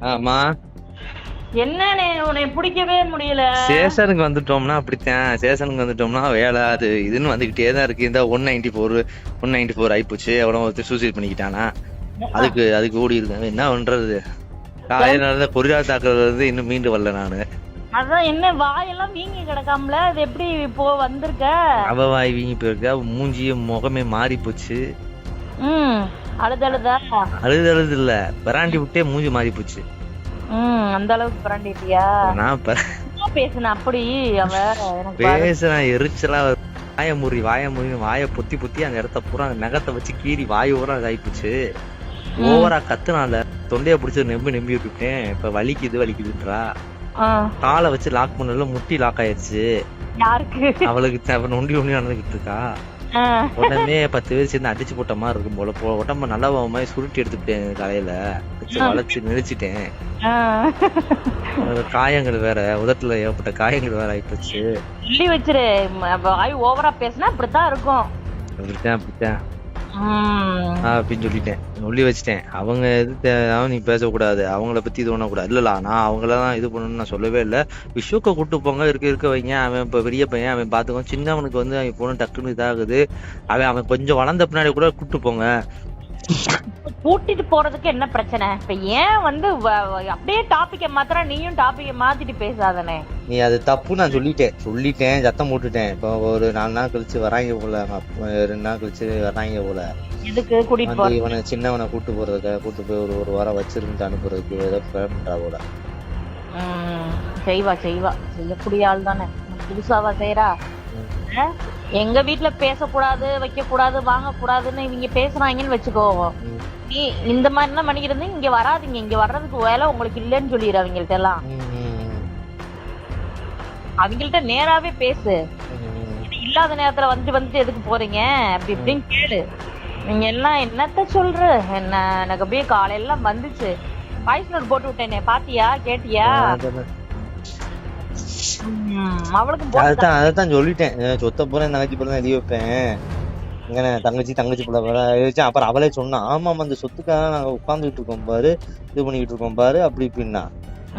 ஆமா. என்னண்ணே உன்னை பிடிக்கவே முடியல. சேஷனுக்கு வந்துட்டோம்னா அப்படித்தான். சேஷனுக்கு வந்துட்டோம்னா வேலை அது இதுன்னு வந்துகிட்டே தான் இருக்கு. இந்த one ninety four one ninety four ஆயிப்போச்சு. எவ்வளோ ஒருத்தர் சூசைட் பண்ணிக்கிட்டானா. அதுக்கு அதுக்கு ஓடி இருக்கேன். என்ன பண்றது? காலையில நடந்த கொரியா தாக்குறது வந்து இன்னும் மீண்டு வரல நானு. அதான் என்ன வாயெல்லாம் வீங்கி கிடக்காமல? அது எப்படி இப்போ வந்திருக்க? அவ வாய் வீங்கி போயிருக்கா. மூஞ்சியும் முகமே மாறி போச்சு ம் அழுது? அழுதா இல்ல. பராண்டி விட்டே மூஞ்சி மாறி போச்சு. ம் அந்த அளவுக்கு பிராண்டிட்டியா? நான் பேசுன அப்படி அவ. பேசுறேன் எரிச்சலா. வாய முறி வாய முறி வாய பொத்தி பொத்தி அந்த இடத்த பூரா அந்த நகத்தை வச்சு கீறி வாய் ஊரா இதாயிப்போச்சு ஓவரா கத்துனால தொண்டைய பிடிச்சி நெம்பி நெம்பி விட்டுட்டேன். இப்ப வலிக்குது வலிக்குதுன்றா. காலை வச்சு லாக் பண்ணல முட்டி லாக் ஆயிருச்சு. யாருக்கு? அவளுக்கு நொண்டி நொண்டி நடந்துகிட்டு இருக்கா. உடனே பத்து பேர் சேர்ந்து அடிச்சு போட்ட மாதிரி இருக்கும் போல. போ உடம்ப நல்லா மாதிரி சுருட்டி எடுத்துக்கிட்டேன் காலையில வச்சு வளைச்சு. அது காயங்கள் வேற உதட்டுல ஏற்பட்ட காயங்கள் வேற ஆயிப்போச்சு சொல்லி வச்சிரு. வாய் ஓவரா பேசினா இப்படித்தான் இருக்கும். அப்படித்தான் அப்படித்தான். அப்படின்னு சொல்லிட்டேன் சொல்லி வச்சிட்டேன். அவங்க எது தேவையாவும் நீ பேசக்கூடாது. அவங்கள பத்தி இது பண்ணக்கூடாது. நான் அவங்கள தான் இது பண்ணணும்னு நான் சொல்லவே இல்லை. விஸ்வக்க கூட்டு போங்க. இருக்க இருக்க வைங்க. அவன் இப்ப பெரிய பையன். அவன் பார்த்துக்கோ சின்னவனுக்கு வந்து அவன் பொண்ணு டக்குன்னு இதாகுது. அவன் அவன் கொஞ்சம் வளர்ந்த பின்னாடி கூட கூட்டு போங்க. கூட்டிட்டு போறதுக்கு என்ன பிரச்சனை? இப்ப ஏன் வந்து வ- அப்படியே டாபிக்கை மாத்திரம் நீயும் டாபிக்கை மாத்திட்டு பேசாதனே. நீ அது தப்பு நான் சொல்லிட்டேன். சொல்லிட்டேன் சத்தம் போட்டுட்டேன். இப்போ ஒரு நாலு நாள் கழிச்சு வராங்க போல ரெண்டு நாள் கழிச்சு வராங்க போல. வந்து இவனை சின்னவனை கூட்டு போறதுக்கு கூட்டு போய் ஒரு ஒரு வாரம் வச்சிருந்து அனுப்புறதுக்கு ஏதோ பிளான் பண்றா போல. செய்வா செய்வா. செய்யக்கூடிய ஆள் தானே. புதுசாவா செய்யறா? எங்க வீட்டுல பேசக்கூடாது வைக்க கூடாது வாங்க கூடாதுன்னு இவங்க பேசுறாங்கன்னு வச்சுக்கோ. நீ இந்த மாதிரி எல்லாம் பண்ணிக்கிறது இங்க வராதீங்க. இங்க வர்றதுக்கு வேலை உங்களுக்கு இல்லைன்னு சொல்லிடு அவங்கள்ட்ட எல்லாம். அவங்கள்ட்ட நேராவே பேசு. இல்லாத நேரத்துல வந்துட்டு வந்துட்டு எதுக்கு போறீங்க? அப்படி இப்படின்னு கேளு. நீங்க எல்லாம் என்னத்த சொல்ற? என்ன எனக்கு அப்படியே காலையெல்லாம் வந்துச்சு. வாய்ஸ் நோட் போட்டு விட்டேனே பாத்தியா? கேட்டியா? போட்டு அதான் அதான் சொல்லிட்டேன். சொத்த பூரா என் தங்கச்சி பூரா எழுதி வைப்பேன். இங்கன தங்கச்சி தங்கச்சி பிள்ளை பூரா எழுதி வச்சேன். அப்புறம் அவளே சொன்னா ஆமாம் அந்த சொத்துக்காக நாங்க உட்காந்துட்டு இருக்கோம் பாரு இது பண்ணிக்கிட்டு இருக்கோம் பாரு அப்படி இப்படின்னா.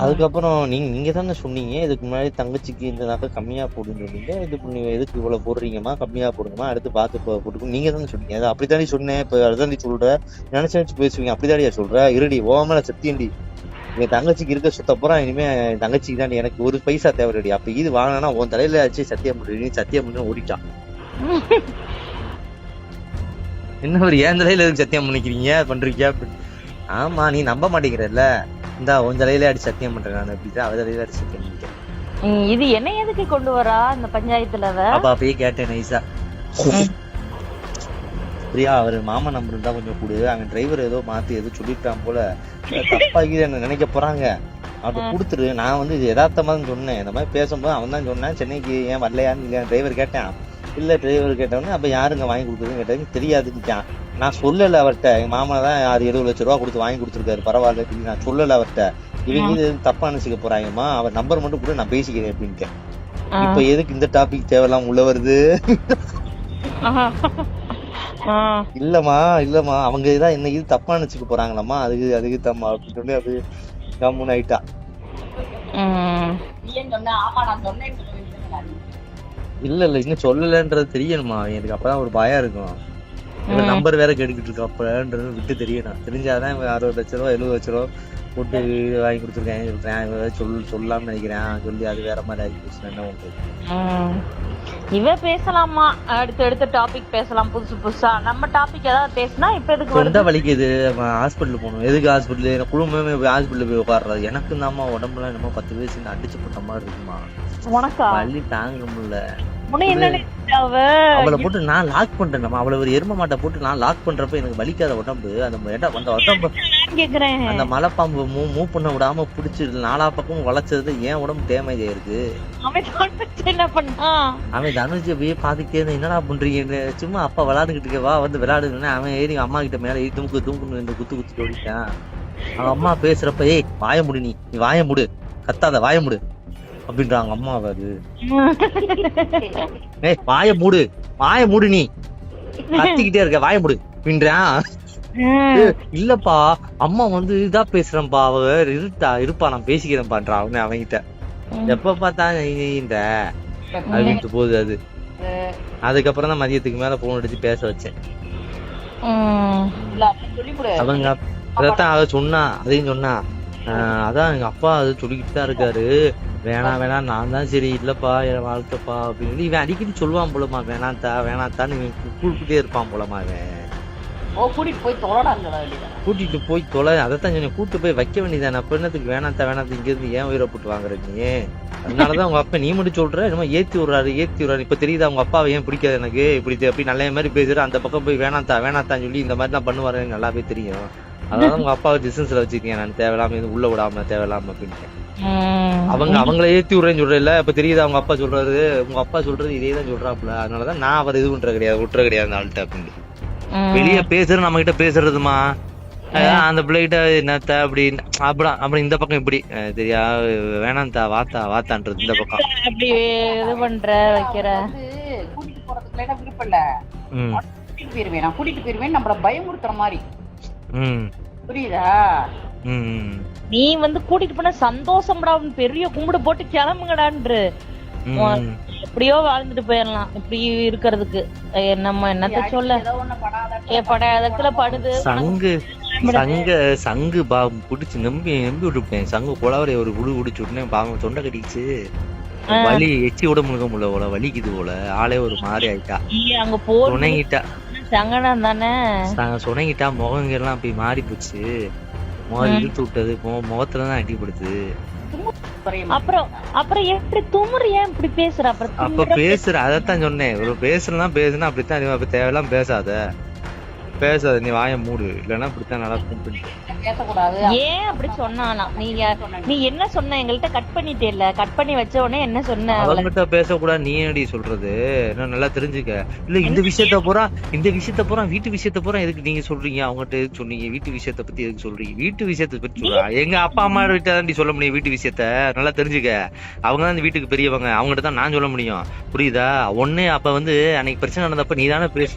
அதுக்கப்புறம் நீங்க நீங்க தானே சொன்னீங்க இதுக்கு முன்னாடி தங்கச்சிக்கு இந்த நகை கம்மியா போடுன்னு சொன்னீங்க இது பண்ணி எதுக்கு இவ்வளவு போடுறீங்கம்மா கம்மியா போடுங்கம்மா அடுத்து பார்த்து போ- போட்டுக்கோ. நீங்க தானே சொன்னீங்க. அது அப்படித்தானே சொன்னேன் இப்ப அதுதான் சொல்ற? நினைச்சு நினைச்சு பேசுவீங்க அப்படிதாடியா சொல்ற? இருடி ஓமல சத்தியண்டி. என் தங்கச்சிக்கு இருக்க சுத்த பூரா இனிமே தங்கச்சிக்கு தான் எனக்கு ஒரு பைசா தேவைடி அப்ப இது வாங்கினா உன் தலையில ஆச்சு சத்தியம் பண்ணி சத்தியம் பண்ணி ஓடிட்டான் என்ன ஒரு ஏன் தலையில எதுக்கு சத்தியம் பண்ணிக்கிறீங்க? பண்றீங்க? ஆமா நீ நம்ப மாட்டேங்கிறல்ல. இந்தா உன் தலையில அடி சத்தியம் பண்றேன். நான் அப்படிதான் அவ தலையில அடி சத்தியம் பண்ணிட்டேன். இது என்ன எதுக்கு கொண்டு வரா இந்த பஞ்சாயத்துல அவ? அப்ப அப்பயே கேட்டேன் நைஸா பிரியா அவர் மாமா நம்பர் இருந்தா கொஞ்சம் கொடு. அவன் டிரைவர் ஏதோ மாத்தி ஏதோ சொல்லிட்டான் போல. தப்பாகி என்ன நினைக்க போறாங்க? அப்ப கொடுத்துரு. நான் வந்து இது யதார்த்தமா தான் சொன்னேன். இந்த மாதிரி பேசும்போது அவன் தான் சொன்னான். சென்னைக்கு ஏன் வரலையான்னு டிரைவர் கேட்டேன். இல்ல டிரைவர் கேட்டவொடனே அப்ப யாருங்க வாங்கி கொடுக்குறதுன்னு கேட்டது தெரியாதுன்னுட்டான் நான் சொல்லல அவர்கிட்ட. எங்க மாமா தான் ஆறு எழுபது லட்ச ரூபா கொடுத்து வாங்கி கொடுத்துருக்காரு. பரவாயில்ல அப்படின்னு நான் சொல்லல அவர்கிட்ட. இவங்க இது எதுவும் தப்பா நினைச்சுக்க போறாங்கம்மா. அவர் நம்பர் மட்டும் கூட நான் பேசிக்கிறேன் அப்படின்ட்டு. இப்ப எதுக்கு இந்த டாபிக் தேவையில்லாம உள்ள வருது? ஆ. இல்லம்மா இல்லம்மா. அவங்க இதான் என்ன இது தப்பா நினைச்சுக்க போறாங்களாம்மா. அதுக்கு அதுக்கு தம்மா அப்படின்னு சொல்லி அது கம்முன்னு ஆயிட்டா. இல்ல இல்ல இன்னும் சொல்லலன்றது தெரியணுமா எனக்கு அப்பதான் ஒரு பயம் இருக்கும். இவன் நம்பர் வேற கேட்டுக்கிட்டு இருக்கா அப்பன்றது விட்டு தெரியணும் தெரிஞ்சாதான் இவன் அறுபது லட்ச ரூபா எழுபது லட்ச ரூபா போட்டு வீடு வாங்கி கொடுத்துருக்கேன் சொல்றேன் சொல் சொல்லாம நினைக்கிறேன். சொல்லி அது வேற மாதிரி ஆகி போச்சுன்னா என்ன பண்றது. இவ பேசலாமா? அடுத்து அடுத்த டாபிக் பேசலாம் புதுசு புதுசா. நம்ம டாபிக் ஏதாவது பேசினா இப்ப எதுக்கு தொண்டை வலிக்குது ஹாஸ்பிட்டல் போகணும். எதுக்கு ஹாஸ்பிட்டல் எனக்கு குடும்பமே போய் ஹாஸ்பிட்டல் போய் உட்காடுறது எனக்கு தாம்மா உடம்புல என்னமோ பத்து வயசு அடிச்சு போட்ட மாதிரி இருக்குமா? உனக்கா? வலி தாங்க முடியல. அவளை போட்டு நான் லாக் பண்றேன் அவளை ஒரு எரும மாட்டை போட்டு நான் லாக் பண்றப்ப எனக்கு வலிக்காத உடம்பு. அந்த இடம் அந்த உடம்பு அந்த மலைப்பாம்பு மூவ் மூவ் பண்ண விடாம புடிச்சு நாலா பக்கமும் வளைச்சது ஏன் உடம்பு டேமேஜ் ஆயிருக்கு. அவன் தனுஜ் அப்படியே பாத்துக்கிட்டே இருந்தா, என்னடா பண்றீங்கன்னு சும்மா அப்பா விளையாண்டுக்கிட்டு இருக்க, வா வந்து விளையாடுன்னு அவன் ஏறி அம்மா கிட்ட மேல ஏறி துமுக்கு துமுக்குன்னு இந்த குத்து குத்து ஓடிட்டான் அவன் அம்மா பேசுறப்ப ஏய் வாய முடி நீ. நீ வாய முடு. கத்தாத வாய முடு. அப்படின்றாங்க அம்மா அது. ஏய் வாய மூடு. வாய மூடு நீ. கத்திக்கிட்டே இருக்க. வாய மூடு. அப்படின்றான் இல்லப்பா. அம்மா வந்து இதா பேசுறேன்ப்பா அவ இருட்டா இருப்பா. நான் பேசிக்கிறேன்பான்றா அவனு அவன்கிட்ட. ம். எப்ப பார்த்தா இந்த அப்படின்ட்டு போகுது அது. அதுக்கப்புறம் தான் மதியத்துக்கு மேல போன் அடிச்சு பேச வச்சேன். அவங்க அதான் அவ சொன்னா அதையும் சொன்னா. அதான் எங்க அப்பா அது சொல்லிக்கிட்டு தான் இருக்காரு. வேணாம் வேணாம் நான் தான் சரி இல்லப்பா என் வாழ்க்கைப்பா அப்படின்னு சொல்லி இவன் அடிக்கடி சொல்லுவான் போலமா வேணாத்தா வேணாத்தான்னு இவன் கூப்பிட்டே இருப்பான் போலமா இவன் ஓ கூட்டிட்டு போய் கூட்டிட்டு தொலை அதைத்தான் சொன்னேன் கூட்டு போய் வைக்க வேண்டியதானே அப்ப என்னத்துக்கு வேணாத்தா வேணாத்தா இங்க இருந்து ஏன் உயிரை போட்டு வாங்குற நீ? அதனாலதான் உங்க அப்பா நீ மட்டும் சொல்ற என்னமோ ஏத்தி விடுறாரு ஏத்தி விடுறாரு இப்ப தெரியுதா உங்க அப்பாவை ஏன் பிடிக்காது எனக்கு? இப்படி அப்படி நல்ல மாதிரி பேசுற அந்த பக்கம் போய் வேணாத்தா வேணாத்தான்னு சொல்லி இந்த மாதிரி தான் பண்ணுவாரு எனக்கு நல்லாவே தெரியும். அதனால உங்க அப்பாவை டிஸ்டன்ஸ்ல வச்சிருக்கேன் நான் தேவையில்லாம இது உள்ள விடாம தேவையில்லாம அப்படின்ட்டு. அவங்க அவங்கள ஏத்தி விடுறேன்னு சொல்றேன்ல இப்ப தெரியுதா அவங்க அப்பா சொல்றாரு உங்க அப்பா சொல்றது இதே தான் சொல்றாப்புல. அதனாலதான் நான் அவர் இது பண்றது கிடையாது விட்டுற கிடையாது அந்த ஆள்கிட்ட அப்படின்னு. வெளிய பேசுற நம்ம கிட்ட பேசுறதுமா அந்த பிள்ளைகிட்ட என்னத்த அப்படின்னு அப்படி அப்படி இந்த பக்கம் இப்படி. தெரியா வேணாம்தா வாத்தா வாத்தான்றது இந்த பக்கம். அப்படி இது பண்ற வைக்கிற? கூட்டிட்டு போறதுக்குள்ள எல்லாம் விருப்பம் இல்ல. கூட்டிட்டு போயிருவேன் நான் கூட்டிட்டு போயிருவேன் நம்மள பயமுறுத்துற மாதிரி. புரியுதா? நீ வந்து கூட்டிட்டு போன சந்தோஷம்டா பெரிய கும்பிடு போட்டு கிளம்புங்கடான்று. எப்படியோ வாழ்ந்துட்டு போயிடலாம் இப்படி இருக்கிறதுக்கு. நம்ம என்னத்த சொல்ல? ஏ படையாதத்துல படுது. சங்கு சங்க சங்கு பா புடிச்சு நம்பி நம்பி விட்டுப்பேன் சங்கு குளவரை ஒரு குடு குடிச்சு விட்டுனேன். பாவம் தொண்டை கடிச்சு வலி எச்சி விட முழுக முடியல போல வலிக்குது போல. ஆளே ஒரு மாதிரி ஆயிட்டா. அங்க போர் சுணங்கிட்டா சங்கடம் தானே? சுணங்கிட்டா முகங்கெல்லாம் அப்படி மாறி போச்சு. முகம் இழுத்து விட்டது. முகத்துல தான் அடிபடுது. அப்புறம் அப்புறம் எப்படி துமுறு ஏன் இப்படி பேசுற? அப்புறம் அப்ப பேசுற அதத்தான் சொன்னேன். ஒரு பேசுறதுலாம் பேசுனா அப்படித்தான் நீ அப்ப தேவையெல்லாம் பேசாத. பேசாத நீ வாயை மூடு. இல்லைன்னா இப்படித்தான் நடக்கும். பேசக்கூடாது. ஏன் அப்படி சொன்னானா? நீங்க நீ என்ன சொன்ன? எங்கள்கிட்ட கட் பண்ணிட்டேல்ல கட் பண்ணி வச்ச உடனே என்ன சொன்ன? அவங்ககிட்ட பேசக்கூடாது நீ என்னடி சொல்றது? என்ன நல்லா தெரிஞ்சுக்க. இல்ல இந்த விஷயத்த பூரா இந்த விஷயத்த பூரா வீட்டு விஷயத்த பூரா எதுக்கு நீங்க சொல்றீங்க? அவங்ககிட்ட எதுக்கு சொன்னீங்க? வீட்டு விஷயத்த பத்தி எதுக்கு சொல்றீங்க? வீட்டு விஷயத்த பத்தி சொல்றா. எங்க அப்பா அம்மா கிட்ட தான் சொல்ல முடியும் வீட்டு விஷயத்த. நல்லா தெரிஞ்சுக்க. அவங்க தான் இந்த வீட்டுக்கு பெரியவங்க. அவங்ககிட்ட தான் நான் சொல்ல முடியும். புரியுதா? ஒண்ணு அப்ப வந்து அன்னைக்கு பிரச்சனை நடந்தப்ப நீ தானே பேசு